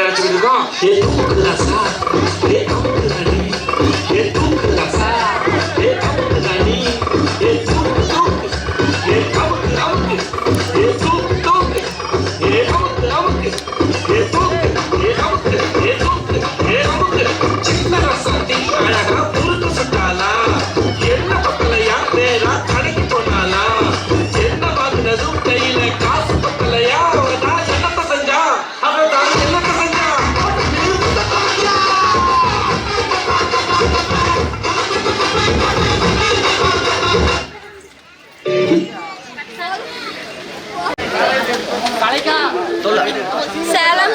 நினைச்சுக்கிட்டு இருக்கோம் ஏ தூக்குதுடா சார் ஏ தூக்குதுடா நீ ஏ தூக்குதுடா சார் ஏ தூக்குதுடா நீ ஏ தூக்கு தூக்கு ஏ ஏ தூக்கு தூக்கு ஏ ஏ தூக்கு ஏ ஏ தூக்கு ஏ சின்ன ரசாத்தி அழகா என்ன பக்கலையா நேரா கடைக்கு போனாலா என்ன வாங்கினதும் கையில காசு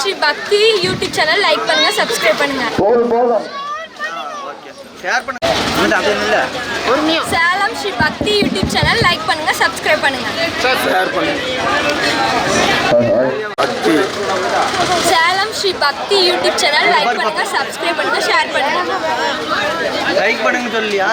Shri Bhakti YouTube channel like பண்ணுங்க சப்ஸ்கிரைப் பண்ணுங்க. போதும் போதும். ஷேர் பண்ணுங்க இல்லை அப்படி இல்லை. Salem Shri Bhakti YouTube channel like பண்ணுங்க சப்ஸ்கிரைப் பண்ணுங்க. ஷேர் பண்ணுங்க Salem Shri Bhakti YouTube channel like பண்ணுங்க சப்ஸ்கிரைப் பண்ணுங்க ஷேர் பண்ணுங்க. லைக் பண்ணுங்க சொல்லியா?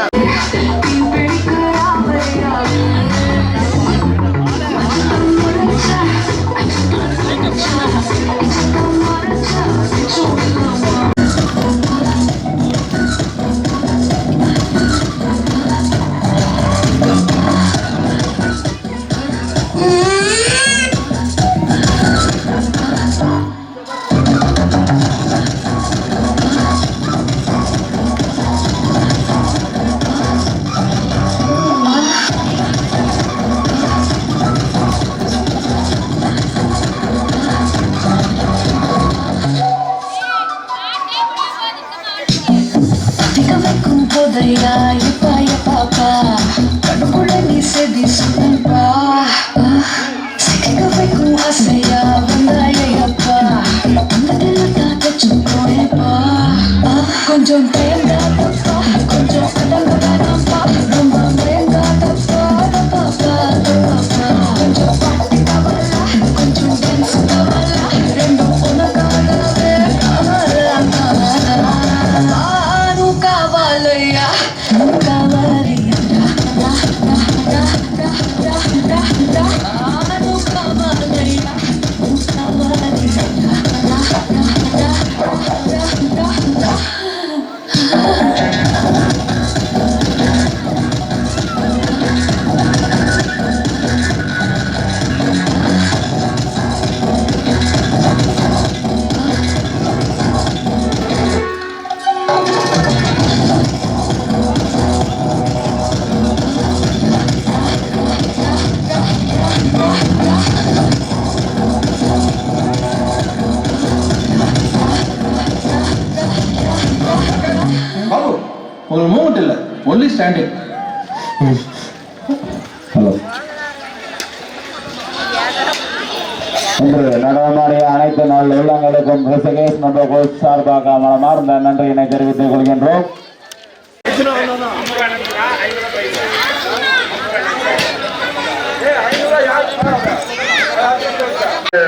வைக்கும் இப்பா எப்பா yeah. ஸ்டாண்டிங் ஹலோ இன்று நடனமாடிய அனைத்து நாள் உள்ளங்களுக்கும் ரிசகேஷ் நம்ம கோச் சார்பாக மனமார்ந்த நன்றியினை தெரிவித்துக் கொள்கின்றோம்.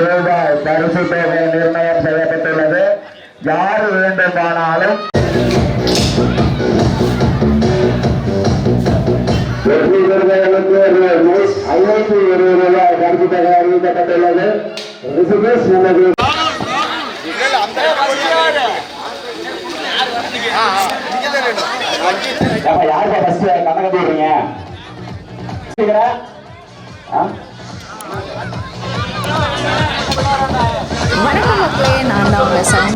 ரூபாய் பரிசு தொகை நிர்ணயம் செய்யப்பட்டுள்ளது. யார் வேண்டுமானாலும் ஐநூற்றி ரூபாய் பரிசு அறிவிக்கப்பட்டுள்ளது ரிஷிகேஷ் வணக்கம் மக்களே நான் தான் உங்கள்